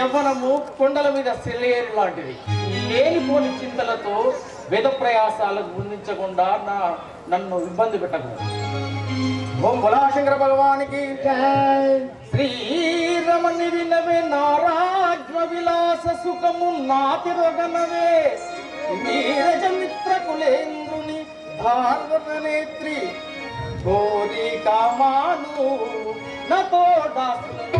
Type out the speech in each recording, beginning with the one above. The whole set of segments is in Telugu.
యవ్వనము కొండల మీద సెల్లేరు లాంటిది. లేనిపోని చింతలతో వేద ప్రయాసాలకు ముందించకుండా నా నన్ను ఇబ్బంది పెట్టకూడదు. ఓం బలాశంకర భగవానికి శ్రీరమణి వినవే నారాజ్వ విలాస సుఖము నాతిరగనవే నీరజ మిత్ర కులేంద్రుని భార్గవ నేత్రి కోరి కామాను నతో దాసులోను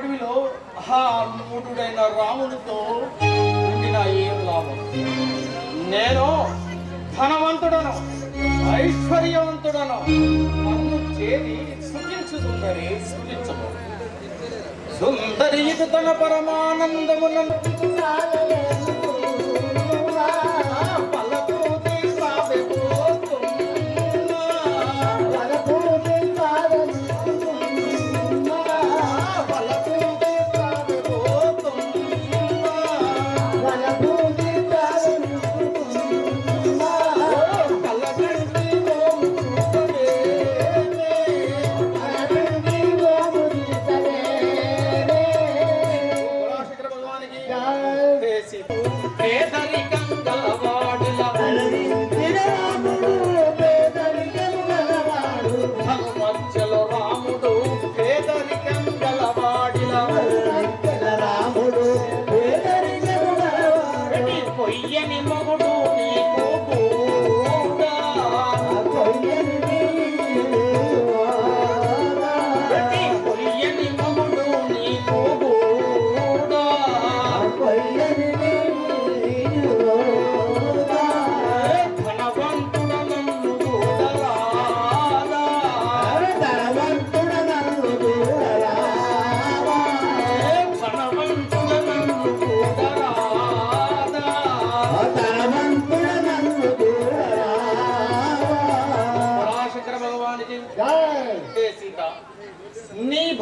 అడవిలో ఆ మూఢుడైన రామునితో ఉండిన ఏం లాభం? నేను ధనవంతుడను ఐశ్వర్యవంతుడను నన్ను చేరి సుఖించు సుందరి సుఖించము సుందరి తన పరమానందములను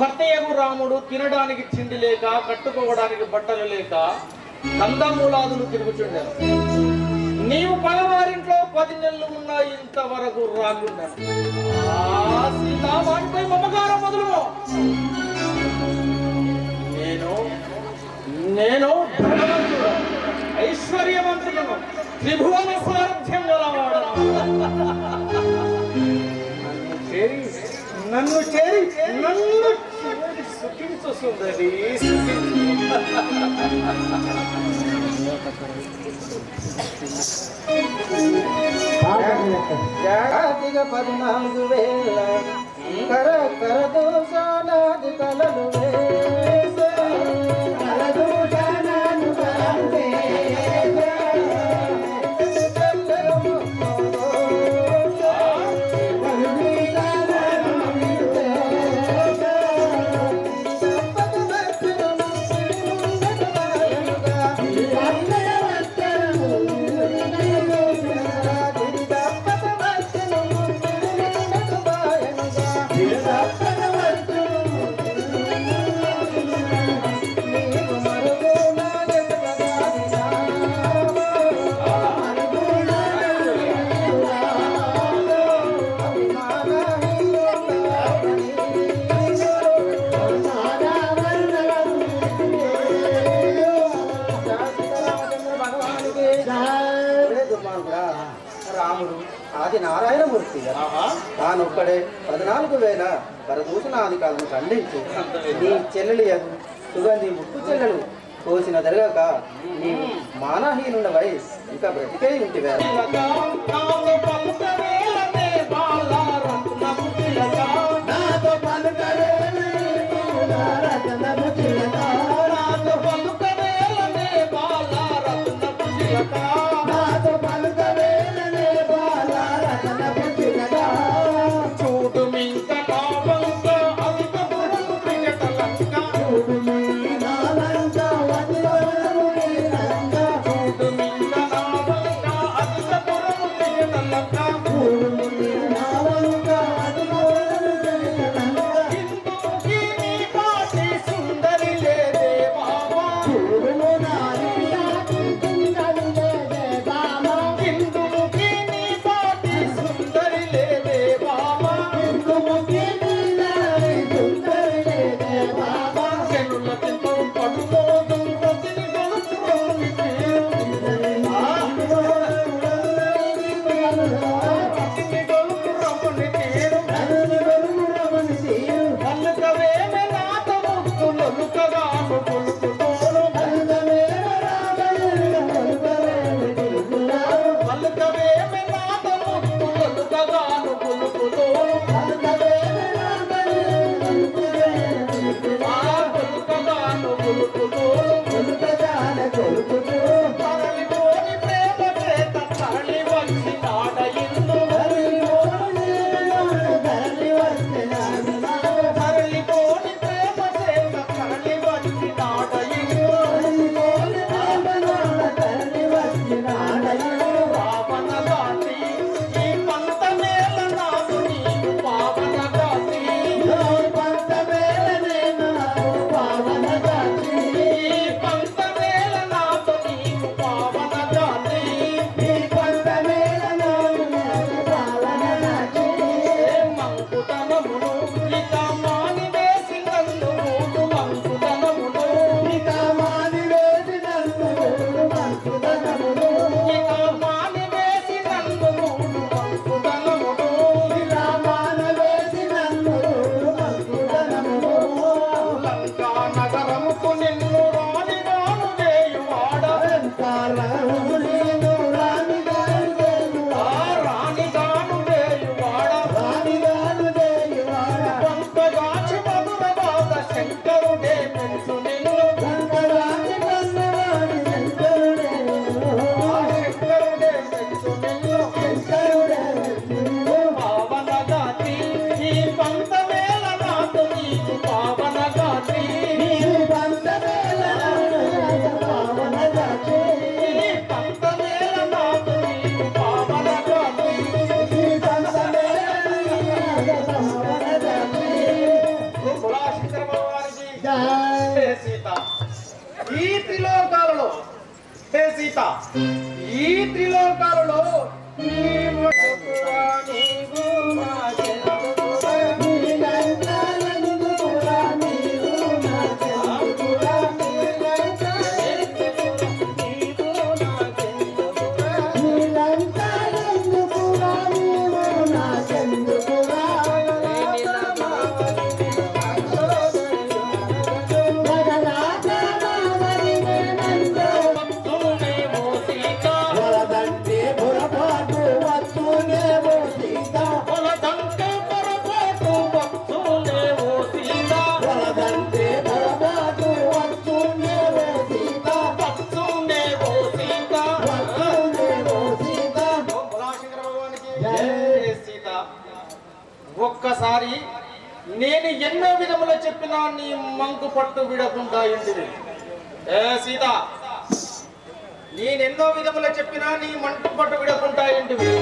నీ రాముడు తినడానికి తిండి లేక కట్టుకోవడానికి బట్టలు లేక కందమూలాదులు తిరుగుచుండాను. నీవు పలవారింట్లో పది నెలలు ఉన్నా ఇంతవరకు రాకుండా ఆ వాటిపై మమకారం మొదలు. నేను నేను ధనవంతుడు ఐశ్వర్యవంతుడను త్రిభువన సారథ్యం గలవాడను నన్ను చేరి నన్ను చేరి నన్ను సుందరి సుఖించు. జాతిగా పద్నాలుగు వేల కర కర దోషానాది కలలు వేల తానొక్కడే పద్నాలుగు వేల పరదూషణాధికారులను ఖండించి. నీ చెల్లెలు సుగంధి ముక్కు చెల్లెలు కోసిన జరగక నీవు మానహీనుడవై ఇంకా బ్రతికే ఇంటి వేళ. सीता त्रिलोक ఒక్కసారి నేను ఎన్నో విధములు చెప్పినా నీ మంకు పట్టు విడకుండా ఇంటివి ఏ సీత నేనెన్నో విధములు చెప్పినా నీ మంటు పట్టు విడకుండా ఇంటివి